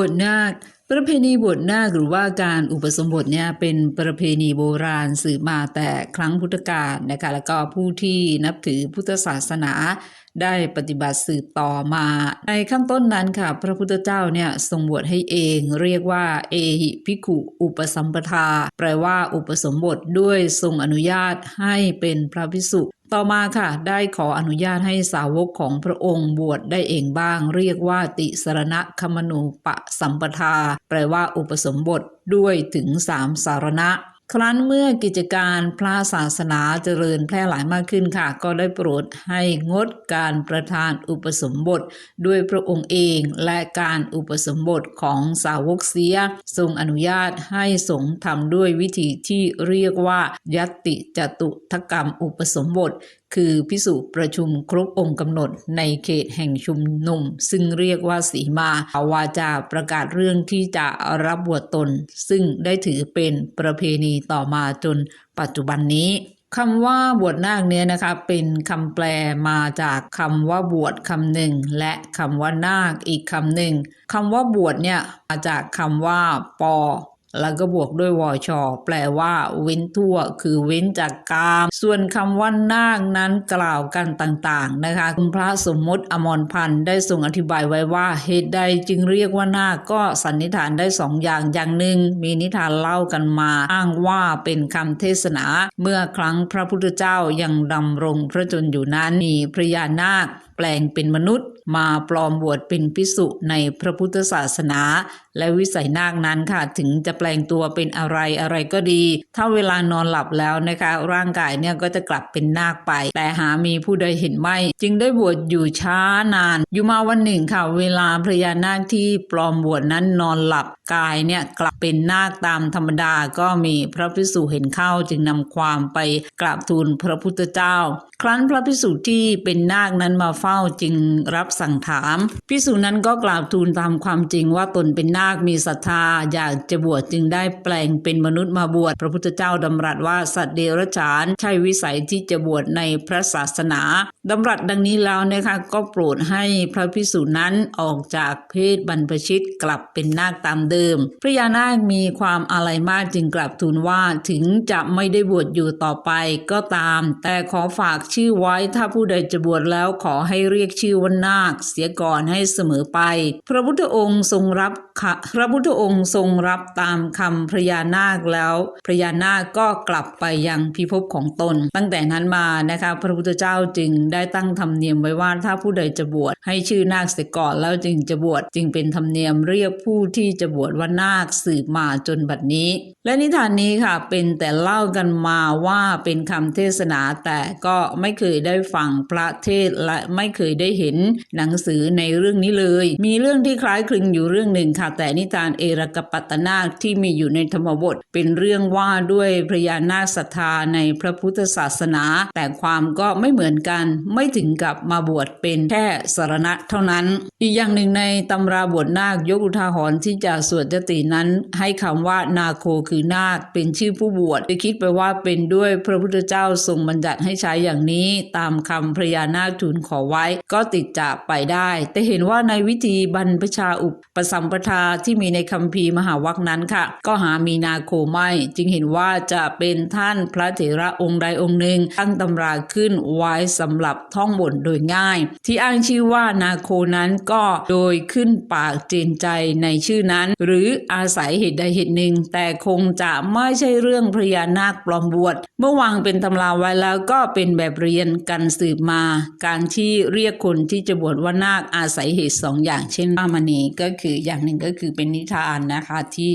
บวชนาคประเพณีบวชนาคหรือว่าการอุปสมบทเนี่ยเป็นประเพณีโบราณสืบมาแต่ครั้งพุทธกาลนะคะแล้วก็ผู้ที่นับถือพุทธศาสนาได้ปฏิบัติสืบต่อมา ในข้างต้นนั้นค่ะ พระพุทธเจ้าเนี่ยทรงบวชให้เองเรียกว่า เอหิภิกขุอุปสัมปทา แปลว่าอุปสมบทด้วยทรงอนุญาตให้เป็นพระภิกษุ ต่อมาค่ะ ได้ขออนุญาตให้สาวกของพระองค์บวชได้เองบ้าง เรียกว่าติสรณคมนูปะสัมปทา แปลว่าอุปสมบทด้วยถึงสามสารณะ ครั้นเมื่อกิจการพระศาสนาเจริญแพร่หลายมากขึ้นค่ะ ก็ได้โปรดให้งดการประทานอุปสมบทด้วยพระองค์เองและการอุปสมบทของสาวกเสีย ทรงอนุญาตให้สงฆ์ทำด้วยวิธีที่เรียกว่า ยัตติจตุทกรรมอุปสมบท คือพิสุประชุมครบองค์กำหนดในเขตแห่งชุมนุม ซึ่งเรียกว่าสีมาเอาวาจาประกาศเรื่องที่จะรับบวชตน ซึ่งได้ถือเป็นประเพณีต่อมาจนปัจจุบันนี้คำว่าบวชนาคเนี่ยนะคะเป็นคำแปลมาจากคำว่าบวชคำหนึ่งและคำว่านาคอีกคำหนึ่งคำว่าบวชเนี่ยมาจากคำว่าปอ แล้วก็บวกด้วยวอชอแปลว่าเว้นทั่ว คือเว้นจากกาม ส่วนคำว่านาคนั้นกล่าวกันต่างๆนะคะคุณพระสมมติอมรพันธ์ได้ทรงอธิบายไว้ว่าเหตุใดจึงเรียกว่านาคก็สันนิษฐานได้สองอย่างอย่างหนึ่ง มีนิทานเล่ากันมาอ้างว่าเป็นคำเทศนา เมื่อครั้งพระพุทธเจ้ายังดำรงพระชนอยู่นั้นมีพระยานาค แปลงเป็นมนุษย์ มาปลอมบวชเป็นพิสุในพระพุทธศาสนา และวิสัยนาคนั้นค่ะ ถึงจะแปลงตัวเป็นอะไรอะไรก็ดี ถ้าเวลานอนหลับแล้วนะคะ ร่างกายเนี่ยก็จะกลับเป็นนาคไป แต่หามีผู้ใดเห็นไม่ จึงได้บวชอยู่ช้านาน อยู่มาวันหนึ่งค่ะ เวลาพระยานาคที่ปลอมบวชนั้นนอนหลับกายเนี่ยกลับเป็นนาคตามธรรมดาก็มีพระพิสุเห็นเข้าจึงนำความไปกราบทูลพระพุทธเจ้า ครั้นพระพิสุที่เป็นนาคนั้นมาเฝ้าจึงรับสั่งถาม พิสุนั้นก็กราบทูลตามความจริงว่าตนเป็นนาคมีศรัทธา อยากจะบวชจึงได้แปลงเป็นมนุษย์มาบวชพระพุทธเจ้าดำรัสว่าสัตว์เดรัจฉาน ใช่วิสัยที่จะบวชในพระศาสนาดำรัสดังนี้แล้วนะคะก็โปรดให้พระพิสุนั้นออกจากเพศบรรพชิตกลับเป็นนาคตามเดิม พระยานาคมีความอาลัยมากจึงกลับทูลว่าถึงจะไม่ได้บวชอยู่ต่อไปก็ตาม แต่ขอฝากชื่อไว้ถ้าผู้ใดจะบวชแล้วขอให้เรียกชื่อว่านาคเสียก่อนให้เสมอไป พระพุทธองค์ทรงรับพระพุทธองค์ทรงรับตามคำพระยานาคแล้วพระยานาคก็กลับไปยังพิภพของตน ตั้งแต่นั้นมานะคะพระพุทธเจ้าจึงได้ตั้งธรรมเนียมไว้ว่าถ้าผู้ใดจะบวชให้ชื่อนาคเสียก่อนแล้วจึงจะบวชจึงเป็นธรรมเนียมเรียกผู้ที่จะบวชว่านาคสืบมาจนบัดนี้ และนิทานนี้ค่ะเป็นแต่เล่ากันมาว่าเป็นคำเทศนาแต่ก็ไม่เคยได้ฟังพระเทศและไไม่เคยได้เห็นหนังสือในเรื่องนี้เลย มีเรื่องที่คล้ายคลึงอยู่เรื่องหนึ่งค่ะแต่นิทานเอรกปัตตนาคที่มีอยู่ในธรรมบท เป็นเรื่องว่าด้วยพระยานาคศรัทธาในพระพุทธศาสนา แต่ความก็ไม่เหมือนกันไม่ถึงกับมาบวชเป็นแค่สารณะเท่านั้น อีกอย่างหนึ่งในตำราบวชนาคยกอุทาหรณ์ที่จะสวดยตินั้น ให้คำว่านาโคคือนาคเป็นชื่อผู้บวชจะคิดไปว่าเป็นด้วยพระพุทธเจ้าทรงบัญญัติให้ใช้อย่างนี้ ตามคำพระยานาคทูลขอไว้ ก็ติดจากไปได้ แต่เห็นว่าในวิธีบรรพชาอุปสัมปทาที่มีในคัมภีร์มหาวัคนั้นค่ะ ก็หามีนาโคไม่จึงเห็นว่าจะเป็นท่านพระเถระองค์ใดองค์หนึ่งตั้งตำราขึ้นไว้สำหรับท่องบนโดยง่าย ที่อ้างชื่อว่านาโคนั้นก็โดยขึ้นปากเจนใจในชื่อนั้น หรืออาศัยเหตุใดเหตุหนึ่ง แต่คงจะไม่ใช่เรื่องพญานาคปลอมบวชเมื่อวางเป็นตำราไว้แล้วก็เป็นแบบเรียนกันสืบมา การที่เรียกคนที่จะบวชว่านาคอาศัยเหตุสองอย่าง เช่นพระมณีก็คืออย่างหนึ่งก็คือเป็นนิทานนะคะที่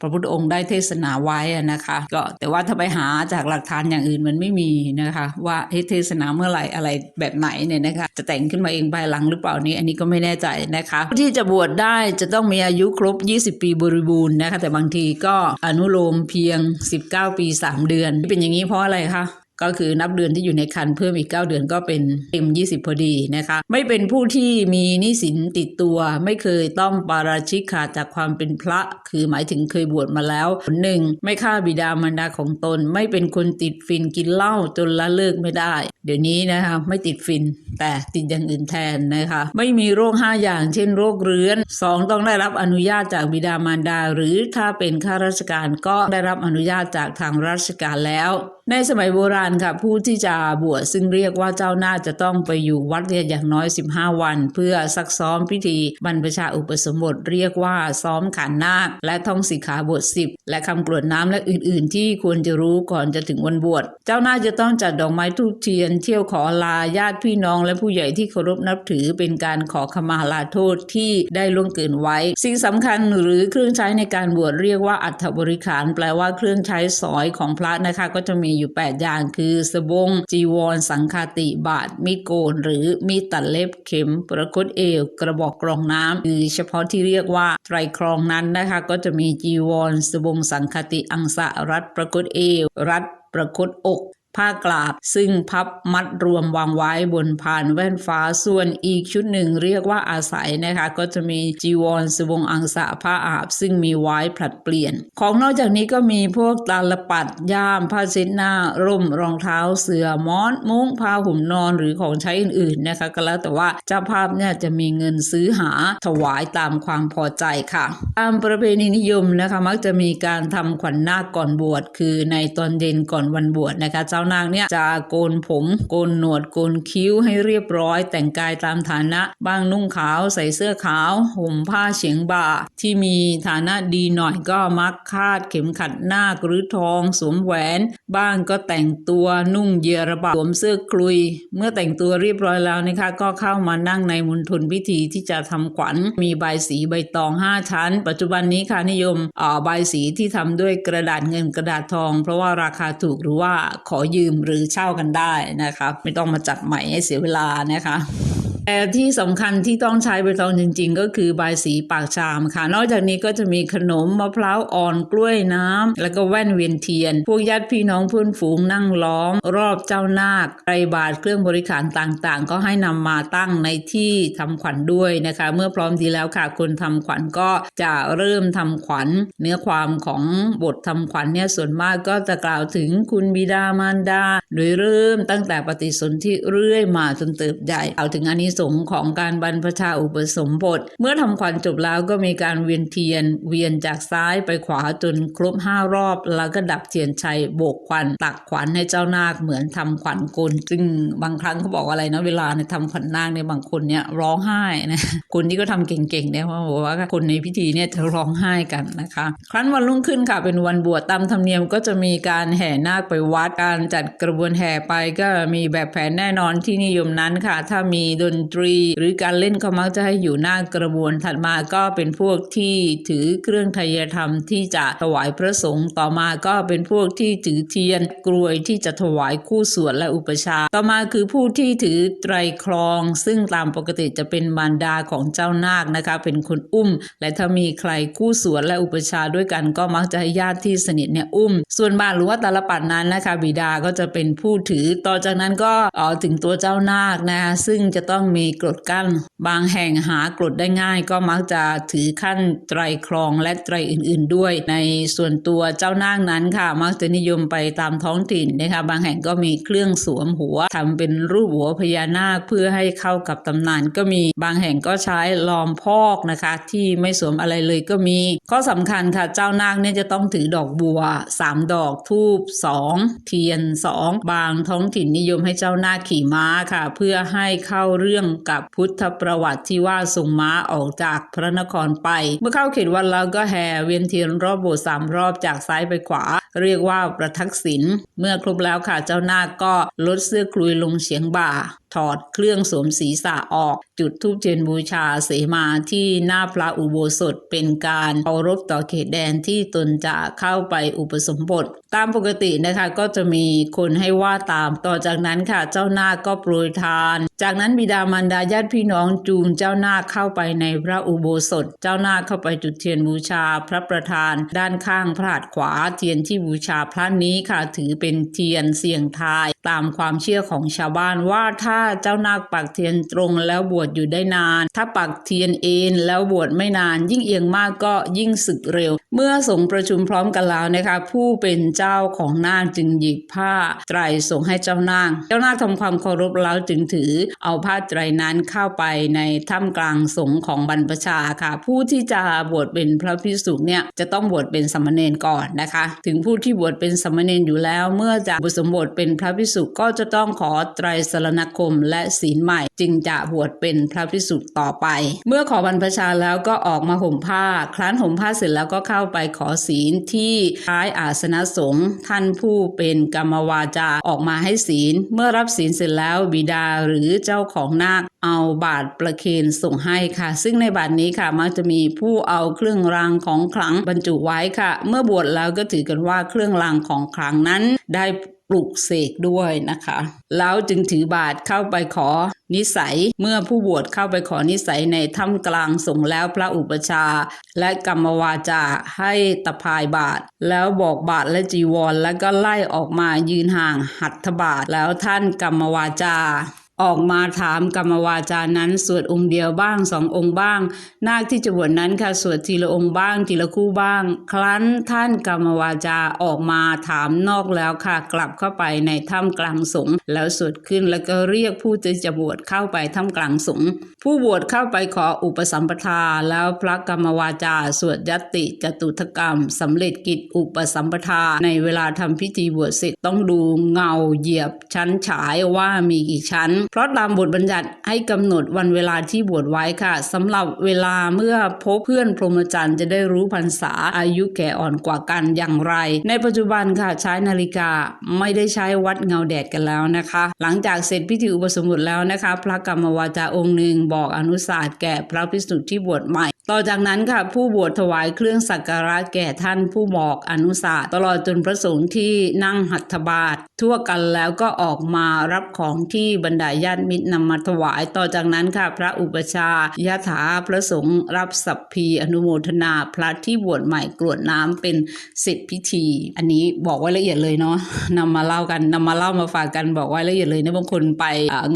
พระพุทธองค์ได้เทศนาไว้นะคะก็แต่ว่าถ้าไปหาจากหลักฐานอย่างอื่นมันไม่มีนะคะ ว่าเฮ้ยเทศนาเมื่อไหร่อะไรแบบไหนเนี่ยนะคะจะแต่งขึ้นมาเองภายหลังหรือเปล่านี้ อันนี้ก็ไม่แน่ใจนะคะผู้ที่จะบวชได้จะต้องมีอายุครบ 20 ปีบริบูรณ์นะคะแต่บางทีก็อนุโลมเพียง 19 ปี 3 เดือน เป็นอย่างนี้เพราะอะไรคะ ก็คือนับเดือนที่อยู่ในคันเพิ่มอีก 9 เดือนก็เป็นเต็ม 20 พอดีนะคะ ไม่เป็นผู้ที่มีนี้สินติดตัว ไม่เคยต้องปาราชิกขาดจากความเป็นพระ คือหมายถึงเคยบวชมาแล้วหนึ่งไม่ฆ่าบิดามารดาของตน ไม่เป็นคนติดฟินกินเหล้าจนละเลิกไม่ได้ เดี๋ยวนี้นะคะไม่ติดฟินแต่ติดอย่างอื่นแทนนะคะ ไม่มีโรค 5 อย่าง เช่น โรคเรื้อน 2 ต้องได้รับอนุญาตจากบิดามารดา หรือถ้าเป็นข้าราชการก็ได้รับอนุญาตจากทางราชการแล้ว ในสมัยโบราณค่ะ ผู้ที่จะบวชซึ่งเรียกว่าเจ้าหน้าจะต้องไปอยู่วัดเรียนอย่างน้อย 15 วัน เพื่อซักซ้อมพิธีบรรพชาอุปสมบทเรียกว่าซ้อมขันนาค และท่องสิกขาบท 10 และคำกรวดน้ำและอื่น ๆ ที่ควรจะรู้ก่อนจะถึงวันบวชเจ้าหน้าจะต้องจัดดอกไม้ทูบเทียน เที่ยวขอลาญาติพี่น้องและผู้ใหญ่ที่เคารพนับถือเป็นการขอขมาลาโทษที่ได้ล่วงเกินไว้ สิ่งสำคัญหรือเครื่องใช้ในการบวชเรียกว่าอัฐบริขาร แปลว่าเครื่องใช้สอยของพระนะคะก็จะมีอยู่ 8 อย่างคือสบง จีวร สังคาติบาทมีโกน หรือมีตัดเล็บเข็มประคตเอว กระบอกกรองน้ำคือเฉพาะที่เรียกว่าไตรครองนั้นนะคะ ก็จะมีจีวร สบงสังคาติอังสะรัดประคตเอว รัดประคตอก ผ้ากลาบ ซึ่งพับมัดรวมวางไว้บนพานแว่นฟ้าส่วนอีกชุดหนึ่งเรียกว่าอาศัยนะคะ ก็จะมีจีวรสบงอังสะผ้าอาบ ซึ่งมีไว้ผลัดเปลี่ยน ของนอกจากนี้ก็มีพวกตาลปัดย่าม ผ้าเช็ดหน้า ร่มรองเท้าเสือม้อนมุ้งผ้าห่มนอนหรือของใช้อื่นๆนะคะ ก็แล้วแต่ว่าเจ้าภาพเนี่ยจะมีเงินซื้อหาถวายตามความพอใจค่ะ ตามประเพณีนิยมนะคะ มักจะมีการทำขวัญนาคก่อนบวชคือในตอนเย็นก่อนวันบวชนะคะเจ้าาวนางเนี่ยจะโกนผมโกนหนวดโกนคิ้วให้เรียบร้อย แต่งกายตามฐานะบ้างนุ่งขาวใส่เสื้อขาวห่มผ้าเฉียงบ่า ที่มีฐานะดีหน่อยก็มักคาดเข็มขัดนาคหรือทองสวมแหวน บ้างก็แต่งตัวนุ่งเยระบาสวมเสื้อคลุย เมื่อแต่งตัวเรียบร้อยแล้วนะคะก็เข้ามานั่งในมณฑลพิธีที่จะทำขวัญมีใบสีใบตอง5ชั้น ปัจจุบันนี้ค่ะนิยมอ่อใบสีที่ทำด้วยกระดาษเงินกระดาษทอง เพราะว่าราคาถูกหรือว่าขอยืมหรือเช่ากันได้นะคะ ไม่ต้องมาจัดใหม่ให้เสียเวลานะคะ แต่ที่สำคัญที่ต้องใช้ใบตองจริง ๆ ก็คือใบสีปากชามค่ะ นอกจากนี้ก็จะมีขนมมะพร้าวอ่อนกล้วยน้ำแล้วก็แว่นเวียนเทียน พวกญาติพี่น้องเพื่อนฝูงนั่งล้อม รอบเจ้านาคไรบาทเครื่องบริขารต่างๆ ก็ให้นำมาตั้งในที่ทำขวัญด้วยนะคะ เมื่อพร้อมดีแล้วค่ะคนทำขวัญก็จะเริ่มทำขวัญ เนื้อความของบททำขวัญเนี่ยส่วนมากก็จะกล่าวถึงคุณบิดามารดา โดยเริ่มตั้งแต่ปฏิสนธิเรื่อยมาจนเติบใหญ่กล่าถึงอานิสงส์ของการบรรพชาอุปสมบท เมื่อทำขวัญจบแล้วก็มีการเวียนเทียน เวียนจากซ้ายไปขวาจนครบห้ารอบ แล้วก็ดับเทียนชัยโบกควันตักขวัญให้เจ้านาคเหมือนทำขวัญกลซึ่งบางครั้งเขาบอกอะไรนะเวลาเนี่ยทำขวัญนาคในยบางคนเนี่ยร้องไห้นะคนที่ก็ทำเก่งๆเนี่ยเขาบอกว่าคนในพิธีเนี่ยจะร้องไห้กันนะคะ ครั้นวันรุ่งขึ้นค่ะเป็นวันบวชตามธรรมเนียมก็จะมีการแห่นาคไปวัดการจัดกระบวนแห่ไปก็มีแบบแผนแน่นอนที่นิยมนั้นค่ะ ถ้ามีดนตรี หรือการเล่นก็มักจะให้อยู่หน้ากระบวนถัดมาก็เป็นพวกที่ถือเครื่องไทยธรรมที่จะถวายพระสงฆ์ต่อมาก็เป็นพวกที่ถือเทียนกรวยที่จะถวายคู่สวดและอุปชา ต่อมาคือผู้ที่ถือไตรครอง ซึ่งตามปกติจะเป็นมารดาของเจ้านาคนะคะ เป็นคนอุ้ม และถ้ามีใครคู่สวดและอุปชาด้วยกันก็มักจะให้ญาติที่สนิทเนี่ยอุ้ม ส่วนบาทหรือว่าตาลปัดนั้นนะคะ บิดาก็จะเป็นผู้ถือ ต่อจากนั้นก็ออถึงตัวเจ้านาคนะคะซึ่งจะต้องมีกรดกั้น บางแห่งหากรดได้ง่าย ก็มักจะถือขั้นไตรครองและไตรอื่นๆด้วย ในส่วนตัวเจ้านาคนั้นค่ะ มักจะนิยมไปตามท้องถิ่นนะคะบางแห่งก็มีเครื่องสวมหัวทำเป็นรูปหัวพญานาคเพื่อให้เข้ากับตำนานก็มีบางแห่งก็ใช้ลอมพอกนะคะ ที่ไม่สวมอะไรเลยก็มี ข้อสำคัญค่ะเจ้านาคเนี่ยจะต้องถือดอกบัว 3 ดอกทูบ2 เทียน 2 บางท้องถิ่นนิยมให้เจ้านาคขี่ม้าค่ะ เพื่อให้เข้าเรื่องกับพุทธประวัติที่ว่าส่งม้าออกจากพระนครไป เมื่อเข้าเขตวันแล้วก็แห่เวียนเทียนรอบโบสถ์สามรอบจากซ้ายไปขวา เรียกว่าประทักษิณเมื่อครบแล้วค่ะเจ้านาคก็ลดเสื้อคลุยลงเฉียงบ่า ถอดเครื่องสวมศีรษะออก จุดธูปเทียนบูชาเสมาที่หน้าพระอุโบสถเป็นการเคารพต่อเขตแดนที่ตนจะเข้าไปอุปสมบท ตามปกตินะคะก็จะมีคนให้ว่าตามต่อจากนั้นค่ะเจ้าหน้าก็โปรยทาน จากนั้นบิดามารดาญาติพี่น้องจูงเจ้าหน้าเข้าไปในพระอุโบสถ เจ้าหน้าเข้าไปจุดเทียนบูชาพระประธาน ด้านข้างพระหัตถ์ขวาเทียนที่บูชาพระนี้ค่ะถือเป็นเทียนเสี่ยงทาย ตามความเชื่อของชาวบ้านว่าถ้าเจ้านาคปักเทียนตรงแล้วบวชอยู่ได้นาน ถ้าปักเทียนเอ็นแล้วบวชไม่นาน ยิ่งเอียงมากก็ยิ่งสึกเร็ว เมื่อสงฆ์ประชุมพร้อมกันแล้วนะคะ ผู้เป็นเจ้าของนาคจึงหยิบผ้าไตรส่งให้เจ้านาคเจ้านาคทำความเคารพแล้วจึงถือเอาผ้าไตรนั้นเข้าไปในถ้ำกลางสงฆ์ของบรรพชาค่ะ ผู้ที่จะบวชเป็นพระภิกษุเนี่ยจะต้องบวชเป็นสามเณรก่อนนะคะ ถึงผู้ที่บวชเป็นสามเณรอยู่แล้ว เมื่อจะบุสมบทเป็นพระภิกษุก็จะต้องขอไตรสรณคมและศีลใหม่ จึงจะบวชเป็นพระภิกษุต่อไป เมื่อขอบรรพชาแล้วก็ออกมาห่มผ้า ครั้นห่มผ้าเสร็จแล้วก็เข้าไปขอศีลที่ท้ายอาสนะสงฆ์ท่านผู้เป็นกรรมวาจาออกมาให้ศีล เมื่อรับศีลเสร็จแล้วบิดาหรือเจ้าของนาคเอาบาตรประเคนส่งให้ค่ะ ซึ่งในบาตรนี้ค่ะมักจะมีผู้เอาเครื่องรางของขลังบรรจุไว้ค่ะ เมื่อบวชแล้วก็ถือกันว่าเครื่องรางของขลังนั้นได้ ปลุกเสกด้วยนะคะ แล้วจึงถือบาทเข้าไปขอนิสัยเมื่อผู้บวชเข้าไปขอนิสัยในถ้ำกลางสงแล้วพระอุปชา และกรรมวาจาให้ตะพายบาท แล้วบอกบาทและจีวร แล้วก็ไล่ออกมายืนห่างหัตถบาทแล้วท่านกรรมวาจา ออกมาถามกรรมวาจานั้น สวดองค์เดียวบ้างสององค์บ้าง นาคที่จะบวชนั้นค่ะสวดทีละองค์บ้างทีละคู่บ้าง ครั้นท่านกรรมวาจาออกมาถามนอกแล้วค่ะ กลับเข้าไปในถ้ำกลางสงแล้วสวดขึ้นแล้วก็เรียกผู้ที่จะบวชเข้าไปถ้ำกลางสงผู้บวชเข้าไปขออุปสัมปทา แล้วพระกรรมวาจา สวดยติจตุถกรรมสำเร็จกิจอุปสัมปทา ในเวลาทำพิธีบวชเสร็จต้องดูเงาเหยียบชั้นฉายว่ามีกี่ชั้นเพราะตามบทบัญญัติให้กำหนดวันเวลาที่บวชไว้ค่ะสำหรับเวลาเมื่อพบเพื่อนพรหมจรรย์จะได้รู้พรรษาอายุแก่อ่อนกว่ากันอย่างไร ในปัจจุบันค่ะใช้นาฬิกาไม่ได้ใช้วัดเงาแดดกันแล้วนะคะ หลังจากเสร็จพิธีอุปสมบทแล้วนะคะ พระกรรมวาจาองค์หนึ่งบอกอนุสาสแก่พระภิกษุที่บวชใหม่ ต่อจากนั้นค่ะผู้บวชถวายเครื่องสักการะแก่ท่านผู้บอกอนุสาสตลอดจนพระสงฆ์ที่นั่งหัตถบาททั่วกันแล้วก็ออกมารับของที่บรรดาญาติมิตรนำมาถวายต่อจากนั้นค่ะพระอุปชายะถาพระสงฆ์รับสัพพีอนุโมทนาพระที่บวชใหม่กรวดน้ำเป็นเสร็จพิธี อันนี้บอกไว้ละเอียดเลยเนาะนำมาเล่ากันนำมาเล่ามาฝากกันบอกไว้ละเอียดเลยนะบางคนไป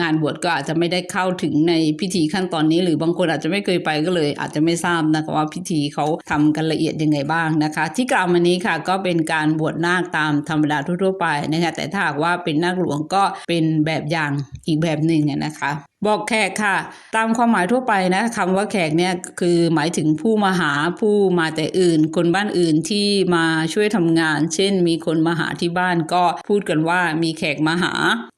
งานบวชก็อาจจะไม่ได้เข้าถึงในพิธีขั้นตอนนี้ หรือบางคนอาจจะไม่เคยไปก็เลย อาจจะไม่ทราบนะคะว่าพิธีเขาทำกันละเอียดยังไงบ้างนะคะ ที่กล่าวมานี้ค่ะก็เป็นการบวชนาคตามธรรมดาทั่วๆไปนะคะแต่ถ้าหากว่าเป็นนาคหลวงก็เป็นแบบอย่างอีกแบบแบบหนึ่งนะคะ บอกแขกค่ะ ตามความหมายทั่วไปนะคำว่าแขกเนี่ยคือหมายถึงผู้มาหาผู้มาแต่อื่น คนบ้านอื่นที่มาช่วยทำงาน เช่น มีคนมาหาที่บ้านก็พูดกันว่ามีแขกมาหา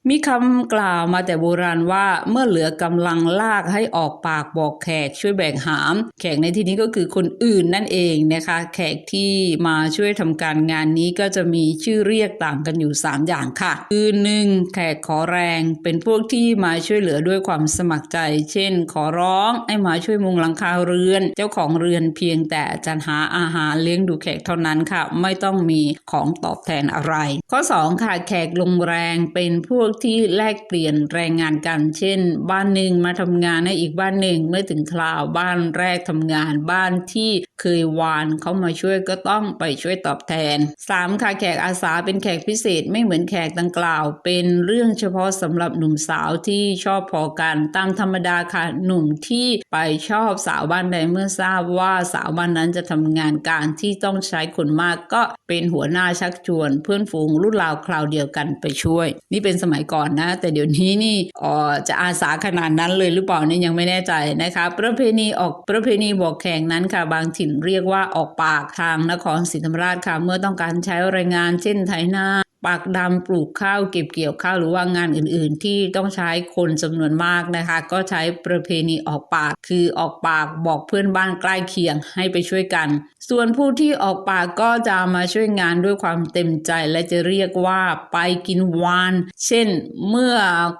มีคำกล่าวมาแต่โบราณว่าเมื่อเหลือกำลังลากให้ออกปากบอกแขกช่วยแบ่งหาม แขกในที่นี้ก็คือคนอื่นนั่นเองนะคะ แขกที่มาช่วยทำการงานนี้ก็จะมีชื่อเรียกต่างกันอยู่ 3 อย่างค่ะ คือหนึ่งแขกขอแรงเป็นพวกที่มาช่วยเหลือด้วยความความสมัครใจ เช่น ขอร้องให้มาช่วยมุงหลังคาเรือน เจ้าของเรือนเพียงแต่จัดหาอาหารเลี้ยงดูแขกเท่านั้นค่ะ ไม่ต้องมีของตอบแทนอะไร ข้อ 2 ค่ะแขกลงแรงเป็นพวกที่แลกเปลี่ยนแรงงานกัน เช่น บ้านหนึ่งมาทำงานให้อีกบ้านหนึ่งเมื่อถึงคราวบ้านแรกทำงานบ้านที่เคยวานเขามาช่วยก็ต้องไปช่วยตอบแทน 3. ค่ะแขกอาสาเป็นแขกพิเศษไม่เหมือนแขกดังกล่าว เป็นเรื่องเฉพาะสำหรับหนุ่มสาวที่ชอบพอกันตามธรรมดาค่ะ หนุ่มที่ไปชอบสาวบ้านใดเมื่อทราบว่าสาวบ้านนั้นจะทำงานการที่ต้องใช้คนมากก็เป็นหัวหน้าชักชวน เพื่อนฝูงรุ่นราวคราวเดียวกันไปช่วย นี่เป็นสมัยก่อนนะ แต่เดี๋ยวนี้นี่อ๋อจะอาสาขนาดนั้นเลยหรือเปล่านี่ยังไม่แน่ใจนะคะ ประเพณีออกประเพณีบอกแข่งนั้นค่ะ บางถิ่นเรียกว่าออกปากทางนครศรีธรรมราชค่ะเมื่อต้องการใช้แรงงานเช่นไถนา ปากดำปลูกข้าวเก็บเกี่ยวข้าวหรือว่างานอื่นๆ ที่ต้องใช้คนจำนวนมากนะคะ ก็ใช้ประเพณีออกปาก คือออกปากบอกเพื่อนบ้านใกล้เคียงให้ไปช่วยกัน ส่วนผู้ที่ออกปากก็จะมาช่วยงานด้วยความเต็มใจและจะเรียกว่าไปกินวาน เช่น เมื่อ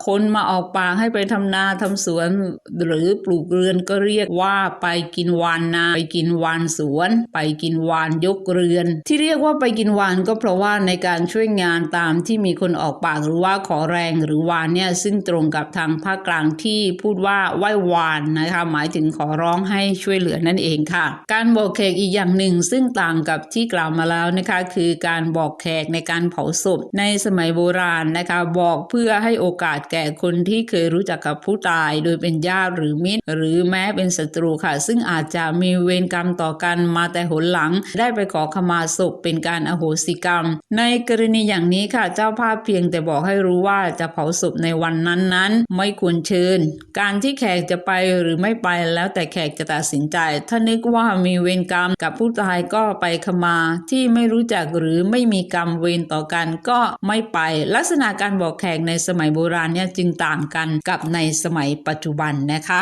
คนมาออกปากให้ไปทำนาทำสวน หรือปลูกเรือนก็เรียกว่าไปกินวานนาไปกินวานสวน ไปกินวานยกเรือน ที่เรียกว่าไปกินวานก็เพราะว่าในการช่วยงานานตามที่มีคนออกปากหรือว่าขอแรงหรือวานเนี่ยซึ่งตรงกับทางภาคกลางที่พูดว่าไหว้วานนะคะหมายถึงขอร้องให้ช่วยเหลือนั่นเองค่ะ การบอกแขกอีกอย่างหนึ่ง ซึ่งต่างกับที่กล่าวมาแล้วนะคะคือการบอกแขกในการเผาศพในสมัยโบราณนะคะบอกเพื่อให้โอกาสแก่คนที่เคยรู้จักกับผู้ตาย โดยเป็นญาติหรือมิตร หรือแม้เป็นศัตรูค่ะ ซึ่งอาจจะมีเวรกรรมต่อกันมาแต่หนหลัง ได้ไปขอขมาศพเป็นการอโหสิกรรม ในกรณีอย่างางนี้ค่ะเจ้าภาพเพียงแต่บอกให้รู้ว่าจะเผาศพในวันนั้นๆไม่ควรเชิญ การที่แขกจะไปหรือไม่ไปแล้วแต่แขกจะตัดสินใจ ถ้านึกว่ามีเวรกรรมกับผู้ตายก็ไปขมาที่ไม่รู้จักหรือไม่มีกรรมเวรต่อกันก็ไม่ไป ลักษณะการบอกแขกในสมัยโบราณเนี่ยจึงต่างกันกับในสมัยปัจจุบันนะคะ